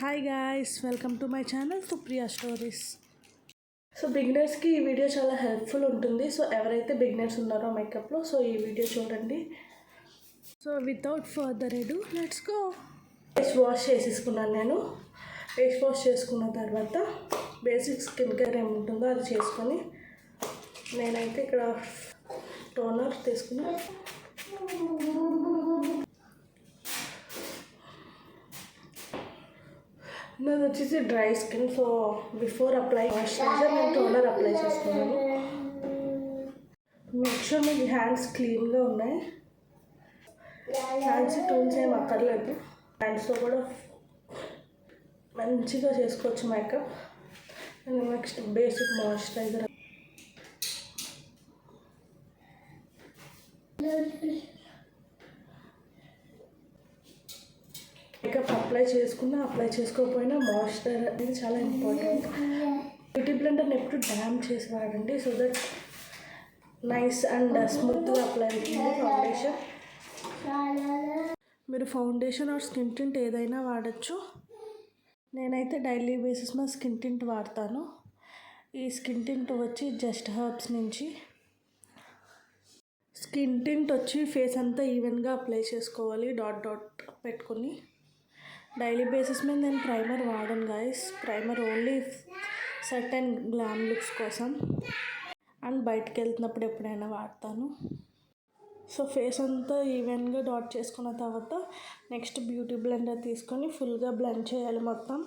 Hi guys welcome to my channel Supriya stories so బిగినర్స్కి ఈ video చాలా helpful ఉంటుంది. So ఎవరైతే బిగినర్స్ ఉన్నారో మేకప్లో సో ఈ వీడియో చూడండి. So without further ado let's go face wash చేసేసుకున్నాను నేను. ఫేస్ వాష్ చేసుకున్న తర్వాత బేసిక్ స్కిన్ కేర్ ఏముంటుందో అది చేసుకొని నేనైతే ఇక్కడ టోనర్ తీసుకున్నాను నాది వచ్చేసి dry skin so before apply moisturiser నేను టోనర్ అప్లై చేసుకున్నాను. మేక్ షూర్ మీకు హ్యాండ్స్ క్లీన్గా ఉన్నాయి. హ్యాండ్స్ టూల్స్ ఏం అక్కర్లేదు. హ్యాండ్స్తో కూడా మంచిగా చేసుకోవచ్చు makeup and next basic moisturiser makeup apply చేసుకున్నా అప్లై చేసుకోకపోయినా మాయిశ్చరైజర్ అనేది చాలా ఇంపార్టెంట్ బ్యూటీ బ్లెండర్ని ఎప్పుడు డ్యామ్ చేసి వాడండి సో దట్ నైస్ అండ్ స్మూత్గా అప్లై అవుతుంది ఫౌండేషన్ మీరు ఫౌండేషన్ ఆర్ స్కిన్ టింట్ ఏదైనా వాడచ్చు. నేనైతే డైలీ బేసిస్ మీద స్కిన్ టింట్ వాడతాను. ఈ స్కిన్ టింట్ వచ్చి జస్ట్ హర్బ్స్ నుంచి. స్కిన్ టింట్ వచ్చి ఫేస్ అంతా ఈవెన్గా అప్లై చేసుకోవాలి. డాట్ డాట్ పెట్టుకొని. డైలీ బేసిస్ మీద నేను ప్రైమర్ వాడను guys primer only certain glam looks కోసం. అండ్ బయటకు వెళ్తున్నప్పుడు ఎప్పుడైనా వాడతాను. సో ఫేస్ అంతా ఈవెన్గా డాట్ చేసుకున్న తర్వాత నెక్స్ట్ బ్యూటీ బ్లెండర్ తీసుకొని ఫుల్గా బ్లెండ్ చేయాలి మొత్తం.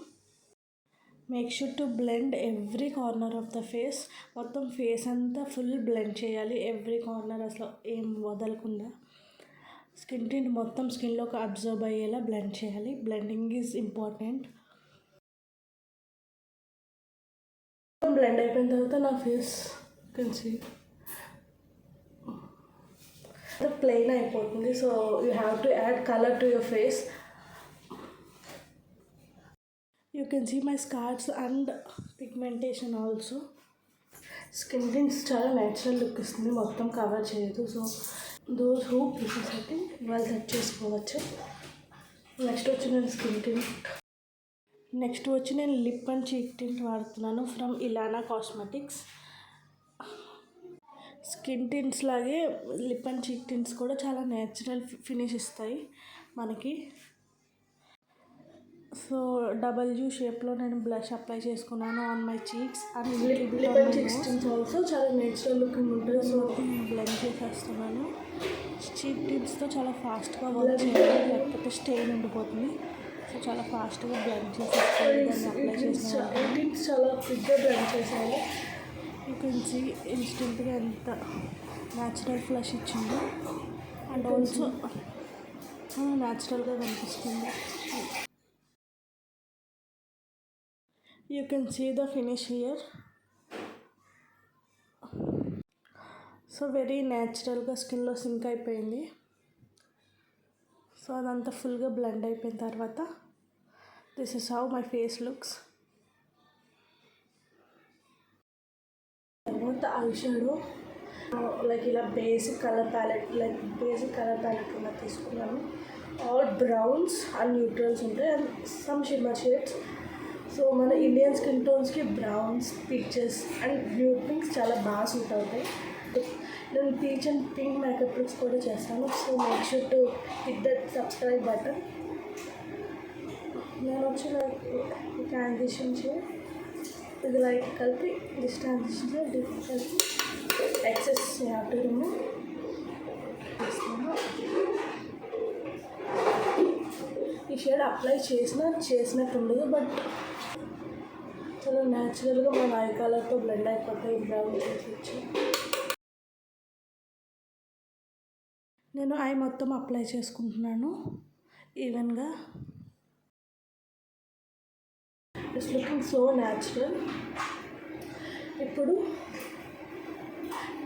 Make sure to blend every corner of the face మొత్తం ఫేస్ అంతా ఫుల్ బ్లెండ్ చేయాలి. ఎవ్రీ కార్నర్ అసలు ఏం వదలకుండా. స్కిన్ టింట్ మొత్తం స్కిన్లోకి అబ్జర్వ్ అయ్యేలా బ్లెండ్ చేయాలి. Blending is important. బ్లెండ్ అయిపోయిన తర్వాత నా ఫేస్ కలిసి ప్లెయిన్ అయిపోతుంది. So you have to add colour to your face. You can see my scars and pigmentation also. Skin tints చాలా న్యాచురల్ లుక్ ఇస్తుంది. మొత్తం కవర్ చేయదు. సో దోస్ హూ ప్రిఫర్స్ అయితే వాళ్ళు సెట్ చేసుకోవచ్చు. నెక్స్ట్ వచ్చి నేను స్కిన్ టిన్ నెక్స్ట్ వచ్చి నేను లిప్ అండ్ చీక్ టింట్ వాడుతున్నాను from Ilana cosmetics skin tints లాగే లిప్ అండ్ చీక్ టింట్స్ కూడా చాలా నేచురల్ ఫినిష్ ఇస్తాయి మనకి. సో డబల్ యూ షేప్లో నేను బ్లష్ అప్లై చేసుకున్నాను on my cheeks and lip also చాలా నేచురల్ లుకింగ్ ఉంటుంది సో బ్లెండ్ చేసేస్తున్నాను. చీక్ టిప్స్తో చాలా ఫాస్ట్గా వర్క్ చేయాలి లేకపోతే స్టెయిన్ ఉండిపోతుంది. సో చాలా ఫాస్ట్గా బ్లెండ్ చేసేసుకోవాలి అప్లై చేసిన చాలా క్విక్గా బ్లెండ్ చేసాను సీ ఇన్స్టెంట్గా ఎంత న్యాచురల్ ఫ్లష్ ఇచ్చిందో. అండ్ ఆల్సో న్యాచురల్గా కనిపిస్తుంది. You can see the finish here so very న్యాచురల్గా స్కిన్లో సింక్ అయిపోయింది. సో అదంతా ఫుల్గా బ్లెండ్ అయిపోయిన తర్వాత this is how my face looks తర్వాత ఐ షాడో లైక్ ఇలా basic colour palette like basic colour palette ఉన్న తీసుకున్నాను. ఆల్ బ్రౌన్స్ అండ్ న్యూట్రల్స్ ఉంటాయి. And some shimmer shades so మన Indian skin టోన్స్కి browns pictures and blue pinks చాలా బాగా suit అవుతాయి. నేను peach and pink makeup looks కూడా చేస్తాను. So make sure to hit that subscribe button నేను వచ్చి ట్రాన్సిషన్ చే ఇది లైక్ కలిపి దిస్ ట్రాన్సిషన్ చేయ డిఫరెంట్ కలిపి ఎక్సెస్ హ్యావ్ రిమూవ్ ఈ షేడ్ అప్లై చేసినా చేసినట్టు ఉండదు బట్ న్యాచురల్గా మన ఐ కలర్తో బ్లెండ్ అయిపోతాయి బ్రౌన్ చేసి నేను ఐ మొత్తం అప్లై చేసుకుంటున్నాను. ఈవెన్గా ఇట్స్ లుకింగ్ సో న్యాచురల్ ఇప్పుడు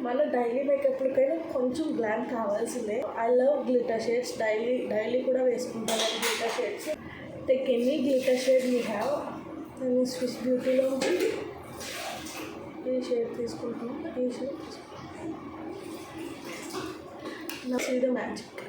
మన డైలీ మేకప్లకైనా కొంచెం గ్లామ్ కావాల్సిందే. I love glitter shades daily daily కూడా వేసుకుంటాను. Glitter shades take any glitter shade you have నేను స్విస్ బ్యూటీలో ఈ షేడ్ తీసుకుంటున్నాను ఈ షేడ్ నా see magic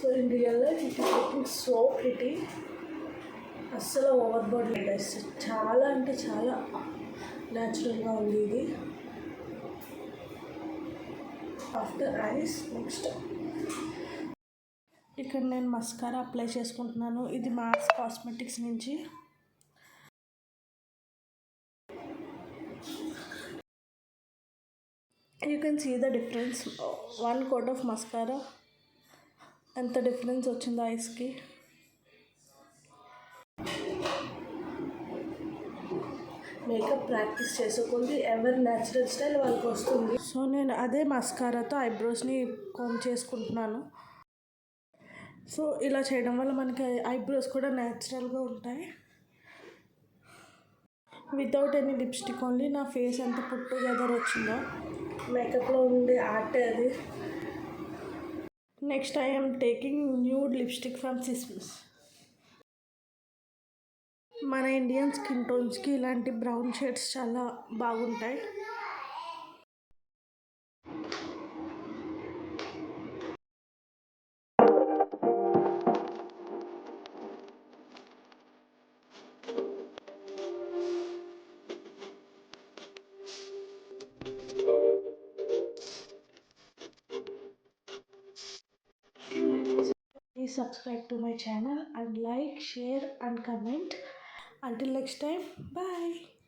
so in real life it is looking so pretty అస్సలు ఓవర్ బాడీ డ్రెస్ చాలా అంటే చాలా న్యాచురల్గా ఉంది ఇది ఆఫ్టర్ ఐస్ నెక్స్ట్ ఇక్కడ నేను మస్కారా అప్లై చేసుకుంటున్నాను. ఇది మాస్ కాస్మెటిక్స్ నుంచి. You can see the difference one coat of mascara ఎంత డిఫరెన్స్ వచ్చిందో ఐస్కి మేకప్ ప్రాక్టీస్ చేసుకుంది ఎవరి న్యాచురల్ స్టైల్ వాళ్ళకి వస్తుంది. సో నేను అదే మస్కారాతో ఐబ్రోస్ని కోమ్ చేసుకుంటున్నాను. సో ఇలా చేయడం వల్ల మనకి ఐబ్రోస్ కూడా న్యాచురల్గా ఉంటాయి. వితౌట్ ఎనీ లిప్స్టిక్ ఓన్లీ నా ఫేస్ ఎంత పుట్టుగెదర్ వచ్చిందో. మేకప్లో ఉండే ఆర్ట్ అది. Next I'm taking nude lipstick from సిస్మిస్ మన ఇండియన్ స్కిన్ టోన్స్కి ఇలాంటి బ్రౌన్ షేడ్స్ చాలా బాగుంటాయి. Please subscribe to my channel and like, share and comment. Until next time, bye.